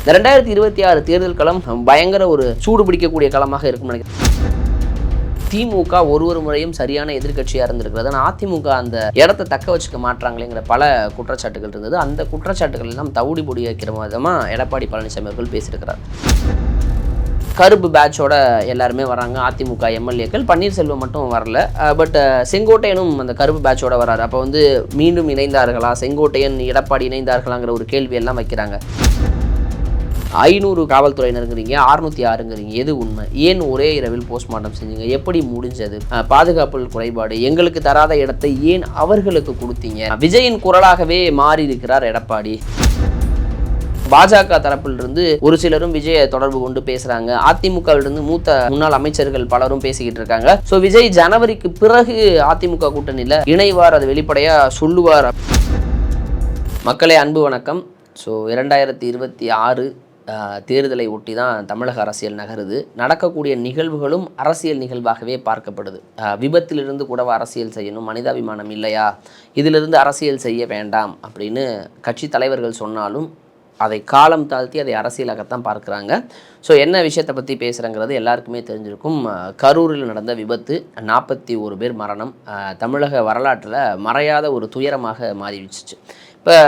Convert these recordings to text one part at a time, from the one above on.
இந்த ரெண்டாயிரத்தி இருபத்தி ஆறு தேர்தல் களம் பயங்கர ஒரு சூடு பிடிக்கக்கூடிய களமாக இருக்கும் நினைக்கிறேன். திமுக ஒரு ஒரு முறையும் சரியான எதிர்க்கட்சியாக இருந்திருக்கிறது. ஆனால் அதிமுக அந்த இடத்த தக்க வச்சுக்க மாட்டாங்களேங்கிற பல குற்றச்சாட்டுகள் இருந்தது. அந்த குற்றச்சாட்டுகள் எல்லாம் தவுடி பொடி வைக்கிற விதமாக எடப்பாடி பழனிசாமி அவர்கள் பேசியிருக்கிறார். கருப்பு பேட்சோட எல்லாருமே வராங்க. அதிமுக எம்எல்ஏக்கள். பன்னீர்செல்வம் மட்டும் வரல. பட் செங்கோட்டையனும் அந்த கருப்பு பேட்சோட வராரு. அப்போ வந்து மீண்டும் இணைந்தார்களா? செங்கோட்டையன் எடப்பாடி இணைந்தார்களாங்கிற ஒரு கேள்வி எல்லாம் வைக்கிறாங்க. ஐநூறு காவல்துறையினருங்கிறீங்க அறுநூத்தி ஆறுங்கிறீங்க. எது உண்மை? ஏன் ஒரே இரவில் போஸ்ட்மார்ட்டம் செஞ்சீங்க? எப்படி முடிஞ்சது? பாதுகாப்பு குறைபாடு எங்களுக்கு தராத இடத்தை ஏன் அவர்களுக்கு கொடுத்தீங்க? விஜயின் குரலாகவே மாறி இருக்கிறார் எடப்பாடி. பாஜக தரப்பிலிருந்து ஒரு சிலரும் விஜயை தொடர்பு கொண்டு பேசுறாங்க. அதிமுகவிலிருந்து மூத்த முன்னாள் அமைச்சர்கள் பலரும் பேசிக்கிட்டு இருக்காங்க. ஸோ விஜய் ஜனவரிக்கு பிறகு அதிமுக கூட்டணியில் இணைவார் அது வெளிப்படையா சொல்லுவார்? மக்களே அன்பு வணக்கம். ஸோ இரண்டாயிரத்தி இருபத்தி ஆறு தேர்தலை ஒட்டி தான் தமிழக அரசியல் நகருது. நடக்கக்கூடிய நிகழ்வுகளும் அரசியல் நிகழ்வாகவே பார்க்கப்படுது. விபத்திலிருந்து கூடவா அரசியல் செய்யணும்? மனிதாபிமானம் இல்லையா? இதிலிருந்து அரசியல் செய்ய வேண்டாம் அப்படின்னு கட்சி தலைவர்கள் சொன்னாலும் அதை காலம் தாழ்த்தி அதை அரசியலாகத்தான் பார்க்குறாங்க. ஸோ என்ன விஷயத்தை பற்றி பேசுகிறேங்கிறது எல்லாருக்குமே தெரிஞ்சிருக்கும். கரூரில் நடந்த விபத்து நாற்பத்தி ஒரு பேர் மரணம். தமிழக வரலாற்றில் மறையாத ஒரு துயரமாக மாறிடுச்சு. இப்போ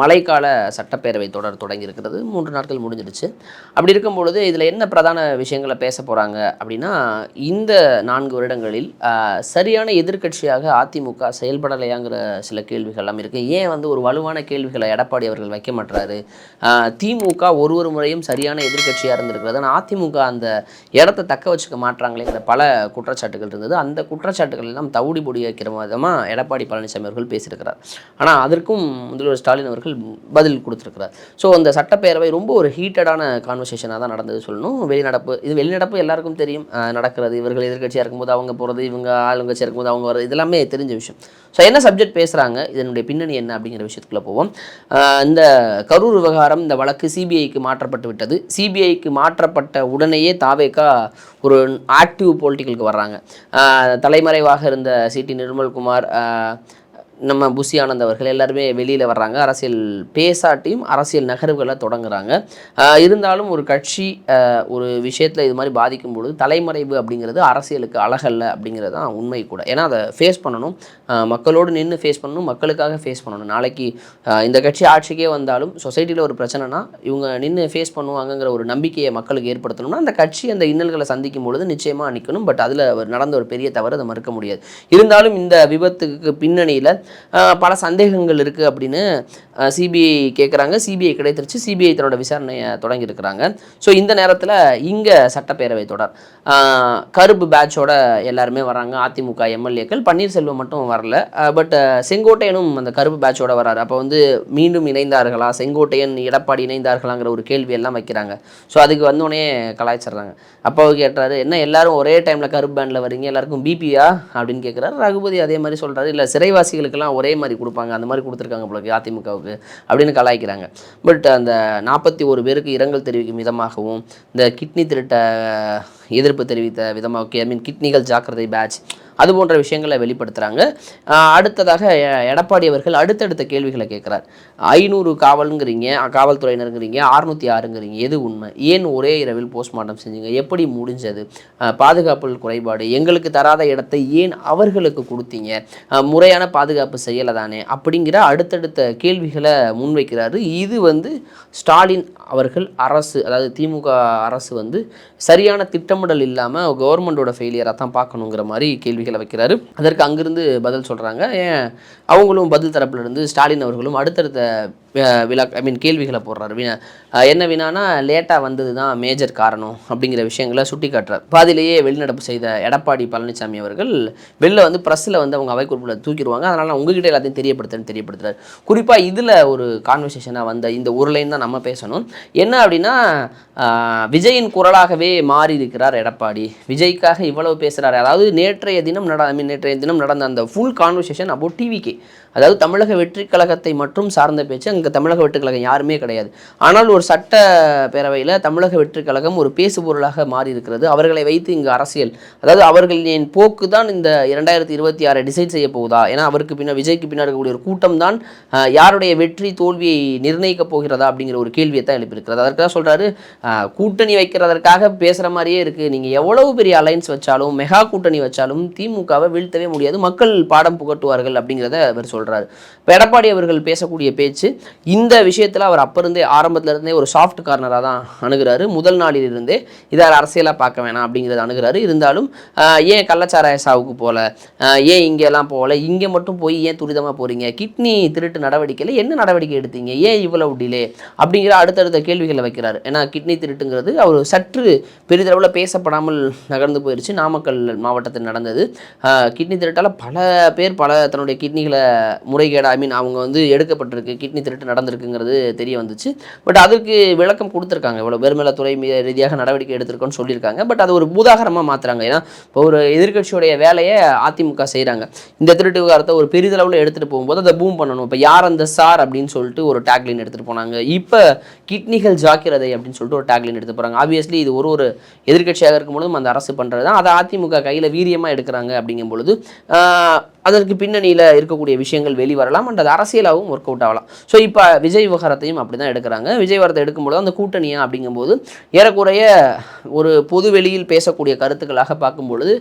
மழைக்கால சட்டப்பேரவை தொடர் தொடங்கி இருக்கிறது மூன்று நாட்கள் முடிஞ்சிடுச்சு. அப்படி இருக்கும் பொழுது இதில் என்ன பிரதான விஷயங்களை பேச போகிறாங்க அப்படின்னா இந்த நான்கு வருடங்களில் சரியான எதிர்க்கட்சியாக அதிமுக செயல்படலையாங்கிற சில கேள்விகள்லாம் இருக்குது ஏன் வந்து ஒரு வலுவான கேள்விகளை எடப்பாடி அவர்கள் வைக்க மாட்டுறாரு திமுக ஒரு ஒரு முறையும் சரியான எதிர்க்கட்சியாக இருந்திருக்கிறது. ஆனால் அதிமுக அந்த இடத்த தக்க வச்சுக்க மாட்டாங்களேங்கிற பல குற்றச்சாட்டுகள் இருந்தது. அந்த குற்றச்சாட்டுகள் எல்லாம் தவுடி பொடி வைக்கிற விதமாக எடப்பாடி பழனிசாமி அவர்கள் பேசியிருக்கிறார். ஆனால் அதற்கும் முதல்வர் ஸ்டாலின் அவர்கள் பதில் கொடுத்துருக்கிறார். ஸோ அந்த சட்டப்பேரவை ரொம்ப ஒரு ஹீட்டடான கான்வர்சேஷனாக தான் நடந்தது சொல்லணும். வெளிநடப்பு இது வெளிநடப்பு எல்லாருக்கும் தெரியும். நடக்கிறது இவர்கள் எதிர்க்கட்சியாக இருக்கும்போது அவங்க போகிறது இவங்க ஆளுங்கட்சியாக இருக்கும்போது அவங்க வர்றது இதெல்லாமே தெரிஞ்ச விஷயம். ஸோ என்ன சப்ஜெக்ட் பேசுகிறாங்க இதனுடைய பின்னணி என்ன அப்படிங்கிற விஷயத்துக்குள்ள போவோம். இந்த கரூர் விவகாரம் இந்த வழக்கு சிபிஐக்கு மாற்றப்பட்டு விட்டது. சிபிஐக்கு மாற்றப்பட்ட உடனேயே தாவேக்கா ஒரு ஆக்டிவ் பொலிட்டிக்கலுக்கு வர்றாங்க. தலைமறைவாக இருந்த சிடி நிர்மல்குமார் நம்ம புஷி ஆனந்த் அவர்கள் எல்லாருமே வெளியில் வர்றாங்க. அரசியல் பேசாட்டியும் அரசியல் நகர்வுகளை தொடங்குறாங்க. இருந்தாலும் ஒரு கட்சி ஒரு விஷயத்தில் இது மாதிரி பாதிக்கும் பொழுது தலைமறைவு அப்படிங்கிறது அரசியலுக்கு அழகல்ல அப்படிங்கிறது தான் உண்மை கூட. ஏன்னா அதை ஃபேஸ் பண்ணணும். மக்களோடு நின்று ஃபேஸ் பண்ணணும். மக்களுக்காக ஃபேஸ் பண்ணணும். நாளைக்கு இந்த கட்சி ஆட்சிக்கே வந்தாலும் சொசைட்டியில் ஒரு பிரச்சனைனா இவங்க நின்று ஃபேஸ் பண்ணுவாங்கங்கிற ஒரு நம்பிக்கையை மக்களுக்கு ஏற்படுத்தணும்னா அந்த கட்சி அந்த இன்னல்களை சந்திக்கும் பொழுது நிச்சயமாக நிற்கணும் பட் அதில் நடந்த ஒரு பெரிய தவறு அதை மறுக்க முடியாது. இருந்தாலும் இந்த விபத்துக்கு பின்னணியில் பல சந்தேகங்கள் இருக்குது அப்படின்னு சிபிஐ கேட்குறாங்க சிபிஐ கிடைத்திருச்சு. சிபிஐ தன்னோட விசாரணையை தொடங்கியிருக்கிறாங்க. ஸோ இந்த நேரத்தில் இங்கே சட்டப்பேரவை தொடர். கருப்பு பேட்சோட எல்லாருமே வராங்க. அதிமுக எம்எல்ஏக்கள். பன்னீர்செல்வம் மட்டும் வரல. பட் செங்கோட்டையனும் அந்த கருப்பு பேட்சோட வராரு. அப்போ வந்து மீண்டும் இணைந்தார்களா? செங்கோட்டையன் எடப்பாடி இணைந்தார்களாங்கிற ஒரு கேள்வி எல்லாம் வைக்கிறாங்க. ஸோ அதுக்கு வந்தோடனே கலாய்ச்சிட்றாங்க. அப்போ அவர் கேட்டுறாரு என்ன எல்லாரும் ஒரே டைமில் கருப்பு பேண்டில் வரீங்க எல்லாருக்கும் பிபியா அப்படின்னு கேட்குறாரு ரகுபதி அதே மாதிரி சொல்கிறாரு இல்லை சிறைவாசிகளுக்கு சிறைவாசிகளுக்கெல்லாம் ஒரே மாதிரி கொடுப்பாங்க. அந்த மாதிரி கொடுத்துருக்காங்க போல அதிமுகவுக்கு அப்படின்னு கலாய்க்கிறாங்க. பட் அந்த நாற்பத்தி ஒரு பேருக்கு இரங்கல் தெரிவிக்கும் விதமாகவும் இந்த கிட்னி திருட்ட எதிர்ப்பு தெரிவித்த விதமாக ஐ மீன் கிட்னிகள் ஜாக்கிரதை பேட்ச் அது போன்ற விஷயங்களை வெளிப்படுத்துகிறாங்க அடுத்ததாக எடப்பாடி அவர்கள் அடுத்தடுத்த கேள்விகளை கேட்குறார். ஐநூறு காவலுங்கிறீங்க காவல்துறையினருங்கிறீங்க அறுநூற்றி ஆறுங்கிறீங்க எது உண்மை? ஏன் ஒரே இரவில் போஸ்ட்மார்ட்டம் செஞ்சீங்க? எப்படி முடிஞ்சது? பாதுகாப்பு குறைபாடு எங்களுக்கு தராத இடத்தை ஏன் அவர்களுக்கு கொடுத்தீங்க? முறையான பாதுகாப்பு செய்யலை தானே அப்படிங்கிற அடுத்தடுத்த கேள்விகளை முன்வைக்கிறாரு. இது வந்து ஸ்டாலின் அவர்கள் அரசு அதாவது திமுக அரசு வந்து சரியான திட்டமிடல் இல்லாமல் கவர்மெண்டோட ஃபெயிலியராக தான் பார்க்கணுங்கிற மாதிரி கேள்வி கேள்விகளை வைக்கிறாரு. அதற்கு அங்கிருந்து பதில் சொல்கிறாங்க ஏன்? அவங்களும் பதில் தரப்பிலிருந்து ஸ்டாலின் அவர்களும் அடுத்தடுத்த விளக் விழா ஐ மீன் கேள்விகளை போடுறாரு. வினா என்ன வினானா லேட்டாக வந்தது தான் மேஜர் காரணம் அப்படிங்கிற விஷயங்களை சுட்டி காட்டுறார் பாதியிலேயே வெளிநடப்பு செய்த எடப்பாடி பழனிசாமி அவர்கள் வெளில வந்து ப்ரெஸ்ஸில் வந்து அவங்க அவை குறிப்பில் தூக்கிடுவாங்க. அதனால் நான் உங்ககிட்ட எல்லாத்தையும் தெரியப்படுத்துறேன்னு தெரியப்படுத்துறாரு. குறிப்பாக இதில் ஒரு கான்வர்சேஷனாக வந்த இந்த ஒரு லைன் தான் நம்ம பேசணும். என்ன அப்படின்னா விஜயின் குரலாகவே மாறி இருக்கிறார் எடப்பாடி. விஜய்க்காக இவ்வளவு பேசுகிறார் அதாவது நேற்றைய தினம் நட ஐ மீன் நேற்றைய தினம் நடந்த அந்த ஃபுல் கான்வர்சேஷன் அபவுட் டிவிகே அதாவது தமிழக வெற்றி கழகத்தை மட்டும் சார்ந்த பேச்சு அங்கே அங்கே தமிழக வெற்றுக்கழகம் யாருமே கிடையாது. ஆனால் ஒரு சட்ட பேரவையில் தமிழக வெற்றி கழகம் ஒரு பேசுபொருளாக மாறி இருக்கிறது அவர்களை வைத்து இங்கு அரசியல் அதாவது அவர்களின் போக்கு தான் இந்த இரண்டாயிரத்தி இருபத்தி ஆறை டிசைட் செய்ய போகுதா? ஏன்னா அவருக்கு பின்னால் விஜய்க்கு பின்னால் இருக்கக்கூடிய ஒரு கூட்டம் தான் யாருடைய வெற்றி தோல்வியை நிர்ணயிக்க போகிறதா அப்படிங்கிற ஒரு கேள்வியை தான் எழுப்பியிருக்கிறது. அதற்கு தான் சொல்கிறாரு கூட்டணி வைக்கிறதற்காக பேசுகிற மாதிரியே இருக்குது நீங்கள் எவ்வளவு பெரிய அலைன்ஸ் வச்சாலும் மெகா கூட்டணி வச்சாலும் திமுகவை வீழ்த்தவே முடியாது. மக்கள் பாடம் புகட்டுவார்கள் அப்படிங்கிறத அவர் சொல்கிறாரு எடப்பாடி அவர்கள் பேசக்கூடிய பேச்சு இந்த விஷயத்தில் அவர் அப்போருந்தே இருந்தே ஆரம்பத்துல இருந்தே ஒரு சாஃப்ட் கார்னராக தான் அணுகிறாரு. முதல் நாளில் இருந்தே இதை அரசியலாக பார்க்க வேணாம் அப்படிங்கிறத அணுகிறாரு. இருந்தாலும் ஏன் கள்ளச்சாராய சாவுக்கு போகல ஏன் இங்கெல்லாம் போகல இங்கே மட்டும் போய் ஏன் துரிதமாக போகிறீங்க கிட்னி திருட்டு நடவடிக்கையில் என்ன நடவடிக்கை எடுத்தீங்க? ஏன் இவ்வளவு டிலே அப்படிங்கிற அடுத்தடுத்த கேள்விகளை வைக்கிறாரு. ஏன்னா கிட்னி திருட்டுங்கிறது அவர் சற்று பெரிதளவில் பேசப்படாமல் நகர்ந்து போயிடுச்சு நாமக்கல் மாவட்டத்தில் நடந்தது. கிட்னி திருட்டால் பல பேர் பல தன்னுடைய கிட்னிகளை முறைகேடு ஐ மீன் அவங்க வந்து எடுக்கப்பட்டிருக்கு. கிட்னி திருட்டு நடந்திருக்குங்கிறது தெரிய வந்துச்சு. பட் அதுக்கு விளக்கம் கொடுத்துருக்காங்க. இவ்வளோ பெருமளத்துறை மிக ரீதியாக நடவடிக்கை எடுத்திருக்கோன்னு சொல்லியிருக்காங்க. பட் அது ஒரு பூதாகரமாக மாற்றுறாங்க ஏன்னா இப்போ ஒரு எதிர்கட்சியுடைய வேலையை அதிமுக செய்கிறாங்க இந்த திருட்டு விவகாரத்தை ஒரு பெரிதளவில் எடுத்துகிட்டு போகும்போது அதை பூம் பண்ணணும். இப்போ யார் அந்த சார் அப்படின்னு சொல்லிட்டு ஒரு டேக்லைன் எடுத்துகிட்டு போனாங்க. இப்போ கிட்னிகள் ஜாக்கிரதை அப்படின்னு சொல்லிட்டு ஒரு டேக்லைன் எடுத்து போகிறாங்க ஆப்வியஸ்லி இது ஒரு ஒரு எதிர்க்கட்சியாக இருக்கும்பொழுதும் அந்த அரசு பண்ணுறது தான் அதை அதிமுக கையில் வீரியமாக எடுக்கிறாங்க அப்படிங்கும் பொழுது அதற்கு பின்னணியில் இருக்கக்கூடிய விஷயங்கள் வெளிவரலாம் அண்ட் அது அரசியலாகவும் ஒர்க் அவுட் ஆகலாம். ஸோ இப்போ விஜய் விவகாரத்தையும் அப்படி தான் எடுக்கிறாங்க. விஜய் வாரத்தை எடுக்கும்போது அந்த கூட்டணியா அப்படிங்கும்போது ஏறக்குறைய ஒரு பொது வெளியில் பேசக்கூடிய கருத்துக்களாக பார்க்கும்பொழுது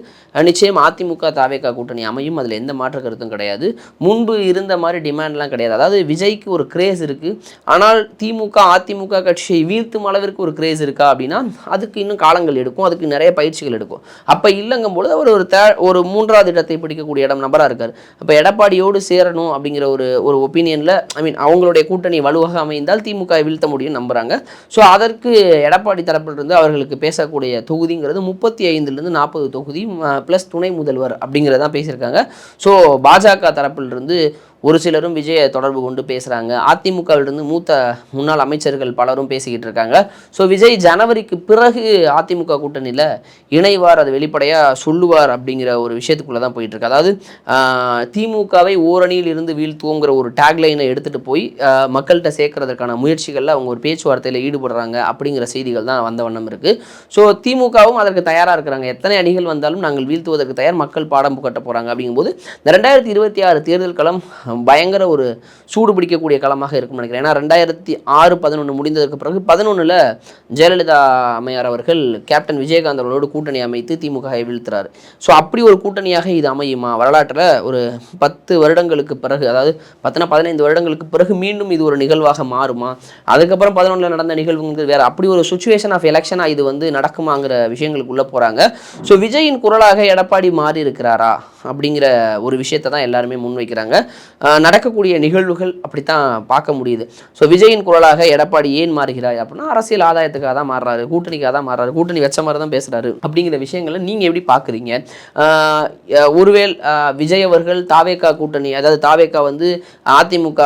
நிச்சயம் அதிமுக தாவேகா கூட்டணி அமையும். அதில் எந்த மாற்று கருத்தும் கிடையாது. முன்பு இருந்த மாதிரி டிமாண்ட்லாம் கிடையாது. அதாவது விஜய்க்கு ஒரு கிரேஸ் இருக்குது ஆனால் திமுக அதிமுக கட்சியை வீழ்த்தும் அளவிற்கு ஒரு கிரேஸ் இருக்கா அப்படின்னா அதுக்கு இன்னும் காலங்கள் எடுக்கும். அதுக்கு நிறைய பயிற்சிகள் எடுக்கும். அப்போ இல்லைங்கும் பொழுது அவர் ஒரு தே ஒரு மூன்றாவது இடத்தை பிடிக்கக்கூடிய இடம் நபராக இருக்கார். அப்போ எடப்பாடியோடு சேரணும் அப்படிங்கிற ஒரு ஒரு ஒப்பீனியனில் ஐ மீன் அவங்களுடைய கூட்டணி வலுவாக அமைந்தால் திமுக வீழ்த்த முடியும் நம்புறாங்க. ஸோ அதற்கு எடப்பாடி தரப்பிலிருந்து அவர்களுக்கு பேசக்கூடிய தொகுதிங்கிறது முப்பத்தி ஐந்துலேருந்து நாற்பது தொகுதி ப்ளஸ் துணை முதல்வர் அப்படிங்கிறதான் பேசியிருக்காங்க. ஸோ பாஜக தரப்பிலிருந்து ஒரு சிலரும் விஜயை தொடர்பு கொண்டு பேசுகிறாங்க அதிமுகவிலிருந்து மூத்த முன்னாள் அமைச்சர்கள் பலரும் பேசிக்கிட்டு இருக்காங்க. ஸோ விஜய் ஜனவரிக்கு பிறகு அதிமுக கூட்டணியில் இணைவார் அது வெளிப்படையாக சொல்லுவார் அப்படிங்கிற ஒரு விஷயத்துக்குள்ளே தான் போயிட்டுருக்கு அதாவது திமுகவை ஓரணியில் இருந்து வீழ்த்துவோங்கிற ஒரு டேக்லைனை எடுத்துகிட்டு போய் மக்கள்கிட்ட சேர்க்கறதுக்கான முயற்சிகளில் அவங்க ஒரு பேச்சுவார்த்தையில் ஈடுபடுறாங்க அப்படிங்கிற செய்திகள் தான் வந்த வண்ணம் இருக்குது ஸோ திமுகவும் அதற்கு தயாராக இருக்கிறாங்க. எத்தனை அணிகள் வந்தாலும் நாங்கள் வீழ்த்துவதற்கு தயார் மக்கள் பாடம் புகட்ட போகிறாங்க அப்படிங்கும்போது இந்த ரெண்டாயிரத்தி இருபத்தி ஆறு தேர்தல் களம் பயங்கர ஒரு சூடு பிடிக்கக்கூடிய காலமாக இருக்கும்னு நினைக்கிறேன். ஏன்னா ரெண்டாயிரத்தி ஆறு பதினொன்று முடிந்ததற்கு பிறகு பதினொன்றில் ஜெயலலிதா அம்மையார் அவர்கள் கேப்டன் விஜயகாந்த் அவர்களோடு கூட்டணி அமைத்து திமுகவை வீழ்த்துறாரு. ஸோ அப்படி ஒரு கூட்டணியாக இது அமையுமா? வரலாற்றில் ஒரு பத்து வருடங்களுக்கு பிறகு அதாவது பத்துனா பதினைந்து வருடங்களுக்கு பிறகு மீண்டும் இது ஒரு நிகழ்வாக மாறுமா? அதுக்கப்புறம் பதினொன்றில் நடந்த நிகழ்வுங்கிறது வேறு அப்படி ஒரு சுச்சுவேஷன் ஆஃப் எலெக்ஷனாக இது வந்து நடக்குமாங்கிற விஷயங்களுக்குள்ளே போகிறாங்க ஸோ விஜயின் குரலாக எடப்பாடி மாறி இருக்கிறாரா அப்படிங்கிற ஒரு விஷயத்தை தான் எல்லாருமே முன்வைக்கிறாங்க வைக்கிறாங்க. நடக்கக்கூடிய நிகழ்வுகள் அப்படித்தான் பார்க்க முடியுது. ஸோ விஜயின் குரலாக எடப்பாடி ஏன் மாறுகிறாய் அப்படின்னா அரசியல் ஆதாயத்துக்காக தான் மாறுறாரு கூட்டணிக்காக தான் மாறுறாரு கூட்டணி வச்ச மாதிரி தான் பேசுறாரு அப்படிங்கிற விஷயங்களை நீங்கள் எப்படி பார்க்குறீங்க? ஒருவேள் விஜய் அவர்கள் தாவேக்கா கூட்டணி அதாவது தாவேக்கா வந்து அதிமுக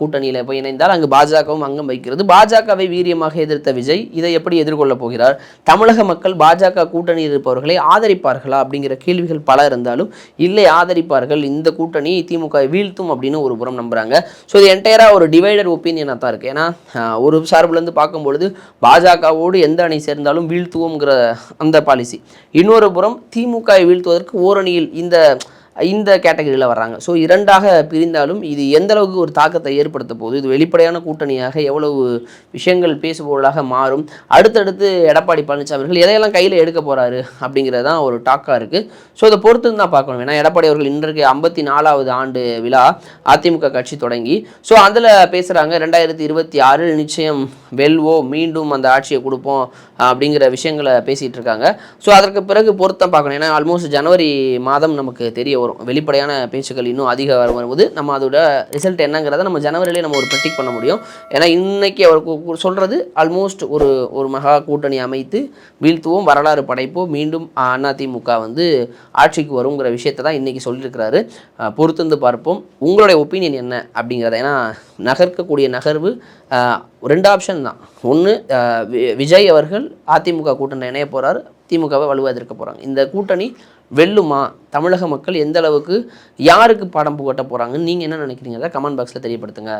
கூட்டணியில் போய் இணைந்தால் அங்கு பாஜகவும் அங்கம் வைக்கிறது. பாஜகவை வீரியமாக எதிர்த்த விஜய் இதை எப்படி எதிர்கொள்ளப் போகிறார்? தமிழக மக்கள் பாஜக கூட்டணியில் இருப்பவர்களை ஆதரிப்பார்களா அப்படிங்கிற கேள்விகள் பல இருந்தாலும் இல்லை ஆதரிப்பார்கள். இந்த கூட்டணி திமுக வீழ்த்தும் அப்படின்னு ஒரு புறம் நம்புகிறாங்க ஸோ இது என்டையராக ஒரு டிவைடட் ஒப்பீனியனாக தான் இருக்குது ஏன்னா ஒரு சார்புலேருந்து பார்க்கும்பொழுது பாஜகவோடு எந்த அணி சேர்ந்தாலும் வீழ்த்துவோங்கிற அந்த பாலிசி இன்னொரு புறம் திமுக வீழ்த்துவதற்கு ஓரணியில் இந்த இந்த கேட்டகரியில் வர்றாங்க. ஸோ இரண்டாக பிரிந்தாலும் இது எந்த அளவுக்கு ஒரு தாக்கத்தை ஏற்படுத்த போகுது? இது வெளிப்படையான கூட்டணியாக எவ்வளவு விஷயங்கள் பேசுபொருளாக மாறும்? அடுத்தடுத்து எடப்பாடி பழனிசாமி அவர்கள் எதையெல்லாம் கையில் எடுக்க போகிறாரு அப்படிங்கிறது தான் ஒரு டாக்காக இருக்குது ஸோ இதை பொறுத்து தான் பார்க்கணும். ஏன்னா எடப்பாடி அவர்கள் இன்றைக்கு ஐம்பத்தி நாலாவது ஆண்டு விழா அதிமுக கட்சி தொடங்கி. ஸோ அதில் பேசுகிறாங்க ரெண்டாயிரத்தி இருபத்தி ஆறில் நிச்சயம் வெல்வோ மீண்டும் அந்த ஆட்சியை கொடுப்போம் அப்படிங்கிற விஷயங்களை பேசிகிட்டு இருக்காங்க. ஸோ அதற்கு பிறகு பொருத்தம் பார்க்கணும். ஏன்னா ஆல்மோஸ்ட் ஜனவரி மாதம் நமக்கு தெரிய வரும். வெளிப்படையான பேச்சுக்கள் இன்னும் அதிக வரும் வரும்போது நம்ம அதோட ரிசல்ட் என்னங்கிறத நம்ம ஜனவரியிலே நம்ம ஒரு ப்ரெடிக் பண்ண முடியும். ஏன்னா இன்னைக்கு அவர் சொல்கிறது ஆல்மோஸ்ட் ஒரு ஒரு மகா கூட்டணி அமைத்து வீழ்த்துவோம். வரலாறு படைப்போம். மீண்டும் அதிமுக வந்து ஆட்சிக்கு வருங்கிற விஷயத்தை தான் இன்றைக்கி சொல்லியிருக்கிறாரு. பொறுத்திருந்து பார்ப்போம். உங்களுடைய ஒப்பீனியன் என்ன அப்படிங்கிறத. ஏன்னா நகர்க்கக்கூடிய நகர்வு ரெண்டு ஆப்ஷன் தான். ஒன்று விஜய் அவர்கள் அதிமுக கூட்டணி இணைய போகிறார் திமுகவை வலுவாக எதிர்க்க போகிறாங்க இந்த கூட்டணி வெல்லுமா? தமிழக மக்கள் எந்த அளவுக்கு யாருக்கு பாடம் புகட்ட போகிறாங்கன்னு நீங்கள் என்ன நினைக்கிறீங்க? கமெண்ட் பாக்ஸில் தெரியப்படுத்துங்க.